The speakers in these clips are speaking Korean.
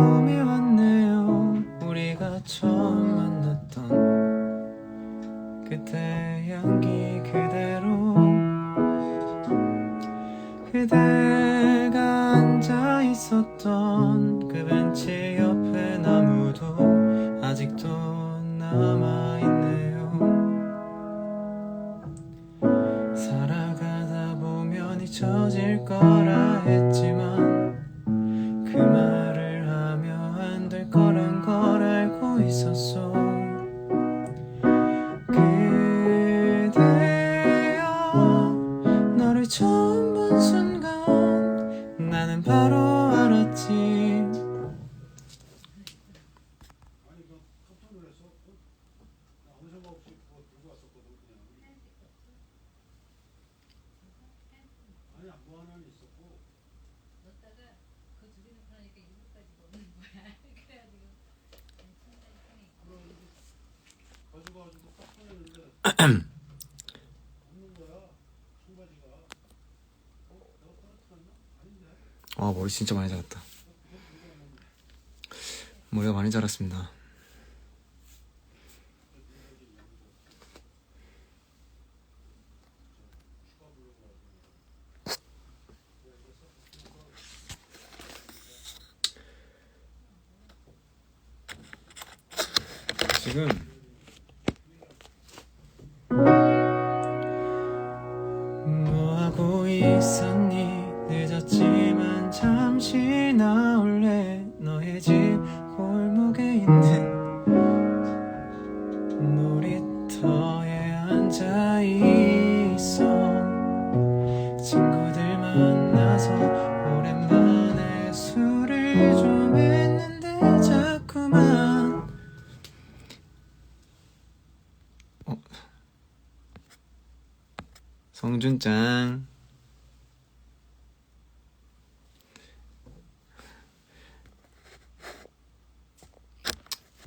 봄이 순간 나는 바로 알았지 넣었다가 그 두개 넣고 나니까 이거까지 넣는 거야. 그래가지고 상당히 편해. 와 머리 진짜 많이 자랐다. 머리가 많이 자랐습니다. 지금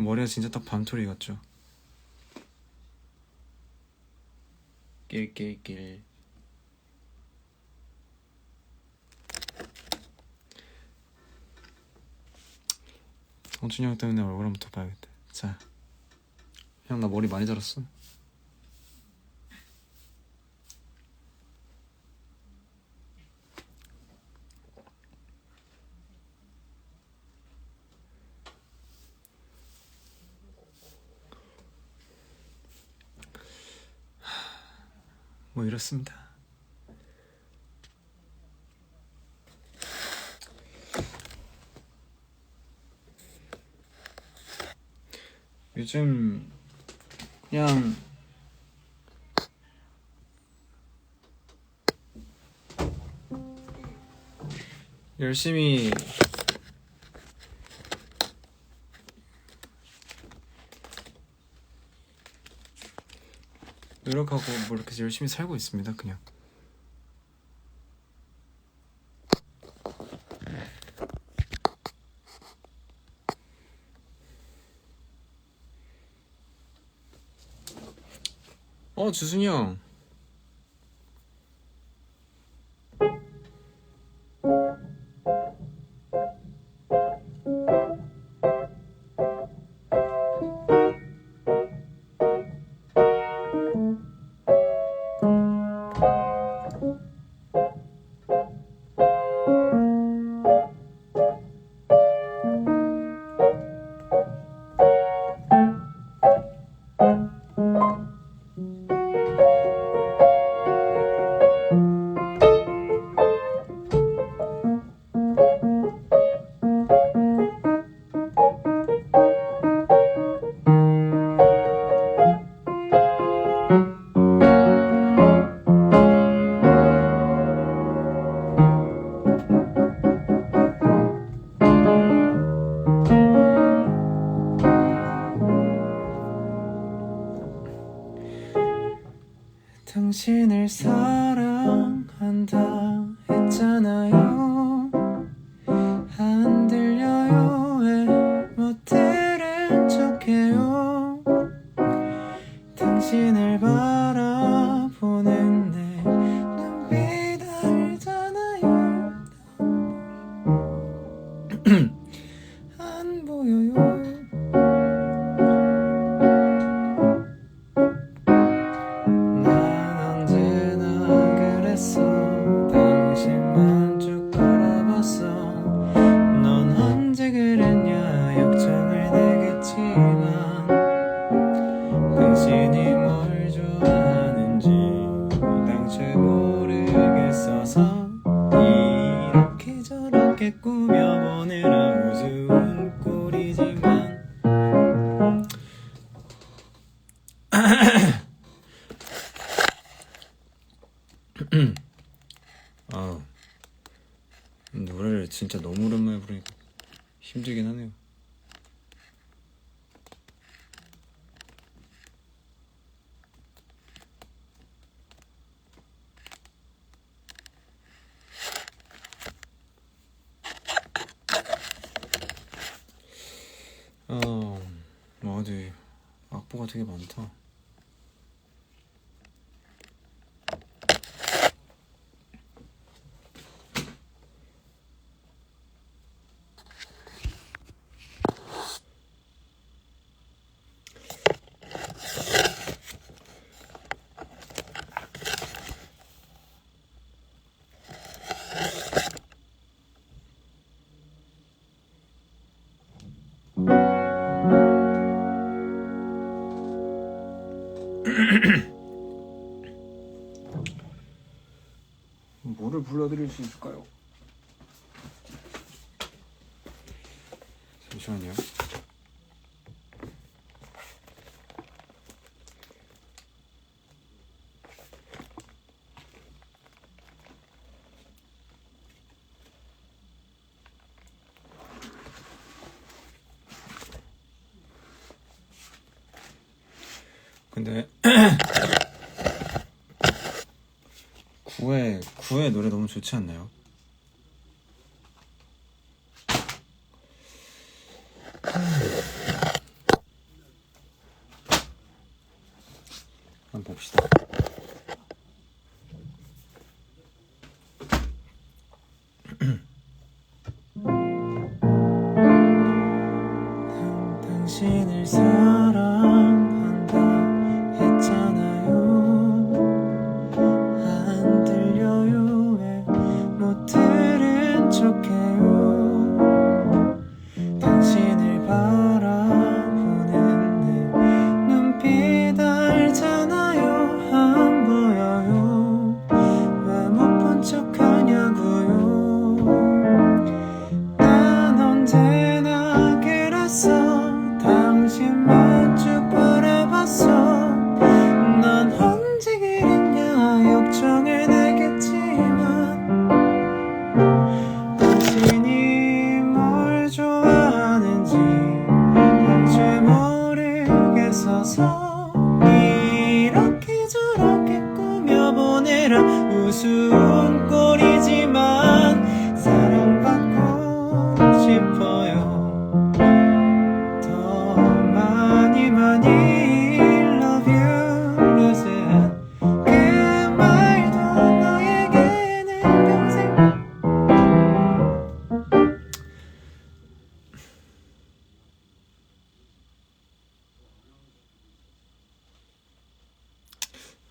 머리가 진짜 딱 밤토리 같죠? 낄낄낄. 성준이 형 때문에 얼굴 한번 더 봐야겠다. 자. 형 나 머리 많이 자랐어 뭐 이렇습니다. 요즘 그냥 열심히 노력하고 뭐 이렇게 열심히 살고 있습니다. 그냥. 어 주순이 형. 악보가 되게 많다. 뭐를 불러드릴 수 있을까요? 잠시만요. 근데 구회 구회 노래 너무 좋지 않나요? 한번 봅시다.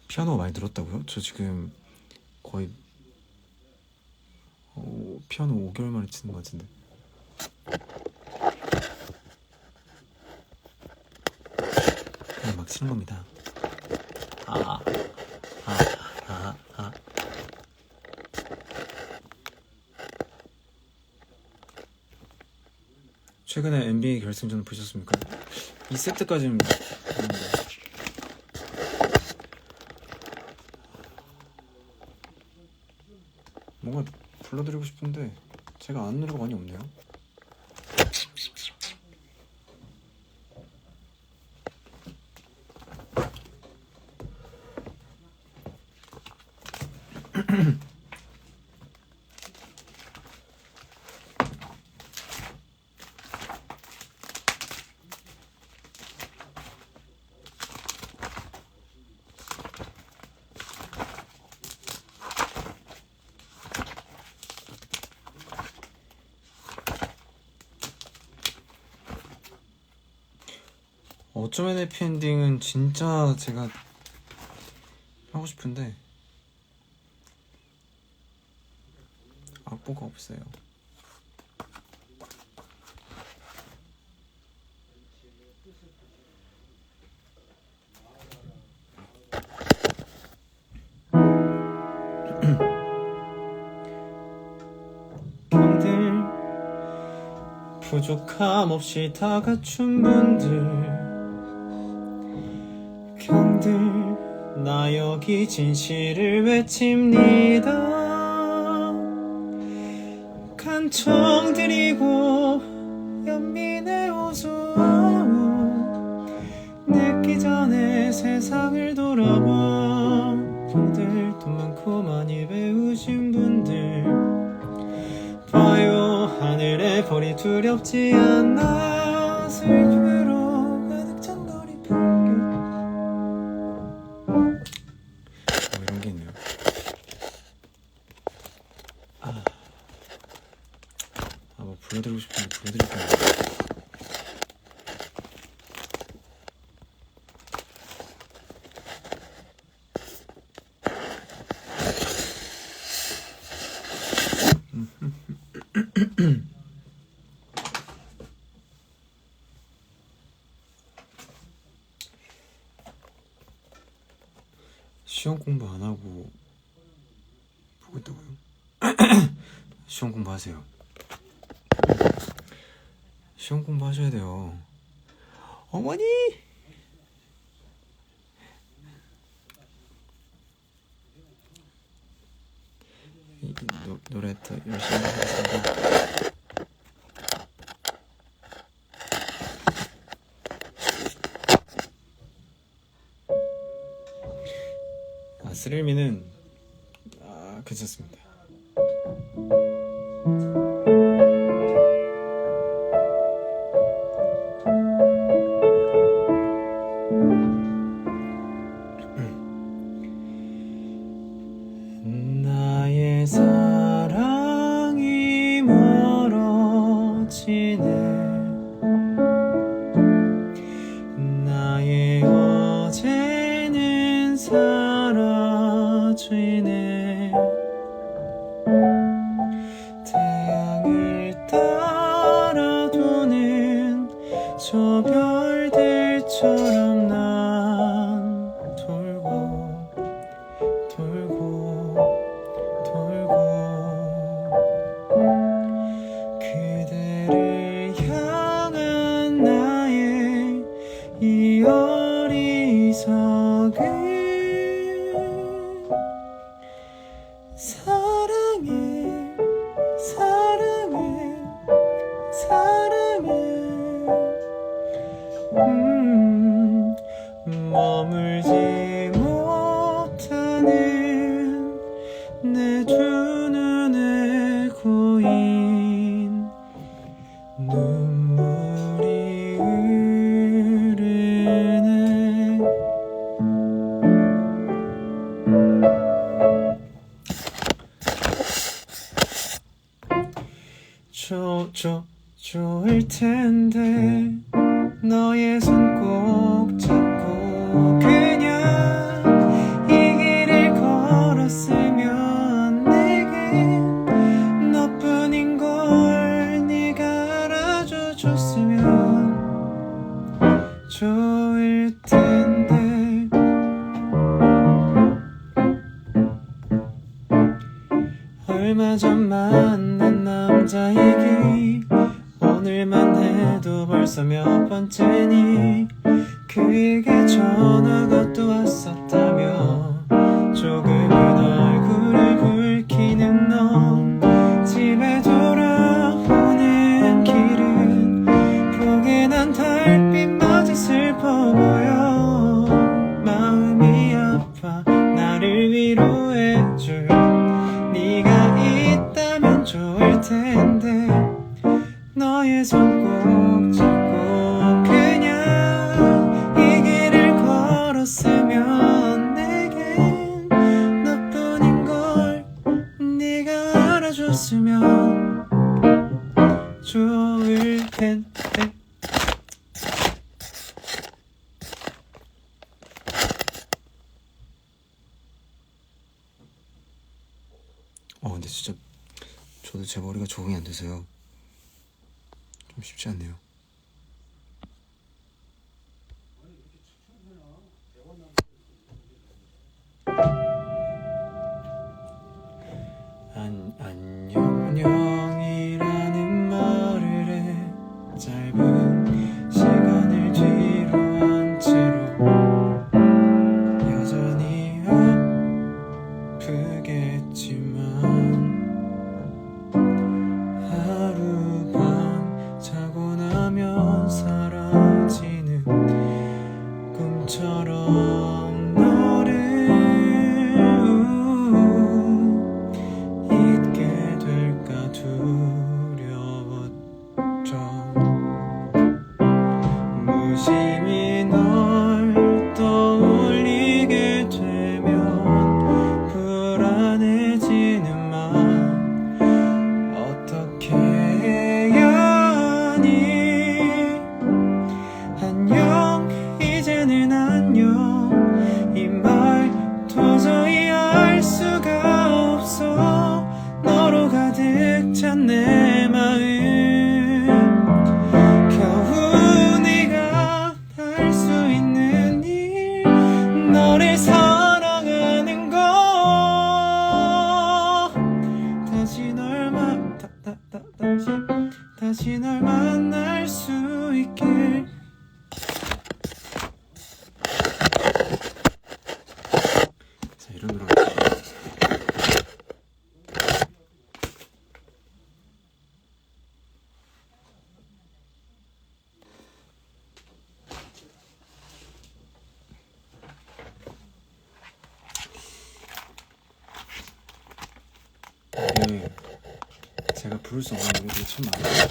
피아노 많이 늘었다고요? 저 지금 거의 어, 피아노 5개월 만에 치는 것 같은데 그냥 막 치는 겁니다 아, 아, 아, 아. 최근에 NBA 결승전 보셨습니까? 2세트까지는 봤는데 뭔가 불러드리고 싶은데 제가 아는 노래가 많이 없네요. 어쩌면 해피엔딩은 진짜 제가 하고 싶은데 악보가 없어요. 부족함 없이 다 갖춘 분들 사람들 나 여기 진실을 외칩니다. 간청드리고 연민의 호소함 늦기 전에 세상을 돌아봐. 분들 돈 많고 많이 배우신 분들. 봐요 하늘의 벌이 두렵지 않아 슬픈 하세요. 시험 공부하셔야 돼요. 어머니! 이, 노, 노래 더 열심히 하겠습니다. 아, 스릴미는 아, 괜찮습니다. 나의 사랑이 멀어지네. 아닌 걸 나올 텐데 너의 손꼭 안 되세요? 좀 쉽지 않네요. 안, 안녕, 안녕. 고를 수 없는 노래들이 참 많아요.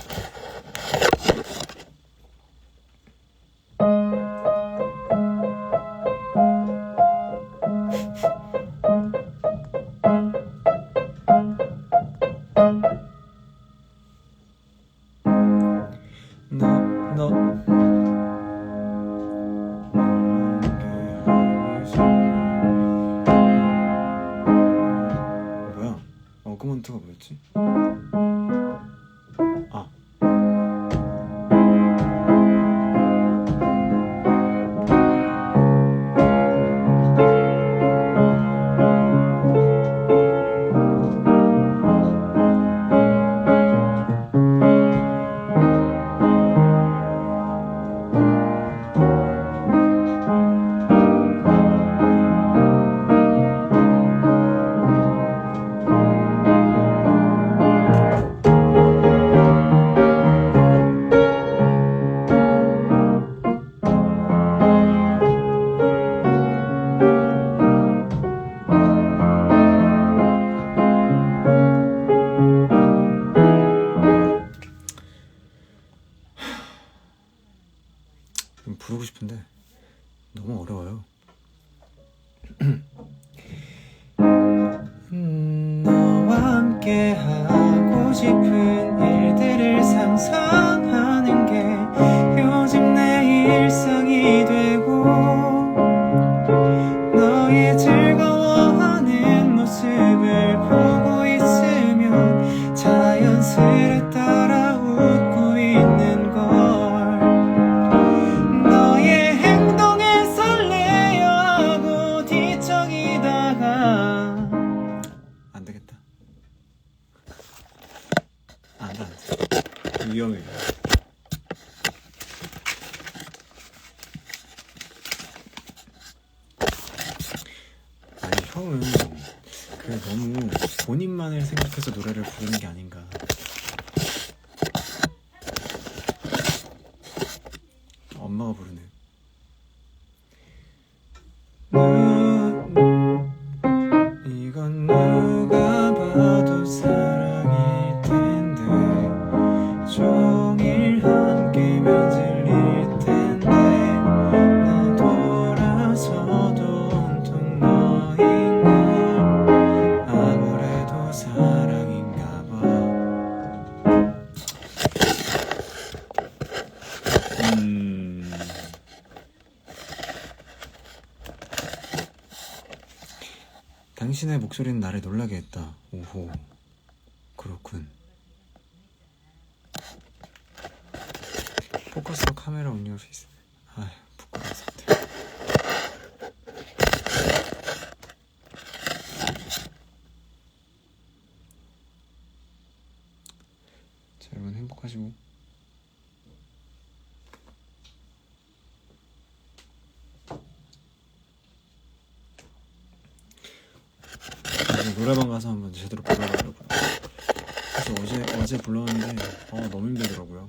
어, 그먼트가 뭐였지? 위험해요. 목소리는 나를 놀라게 했다. 오호. 노래방 가서 한번 제대로 불러보려고요. 그래서 어제 어제 불렀는데 어, 너무 힘들더라고요.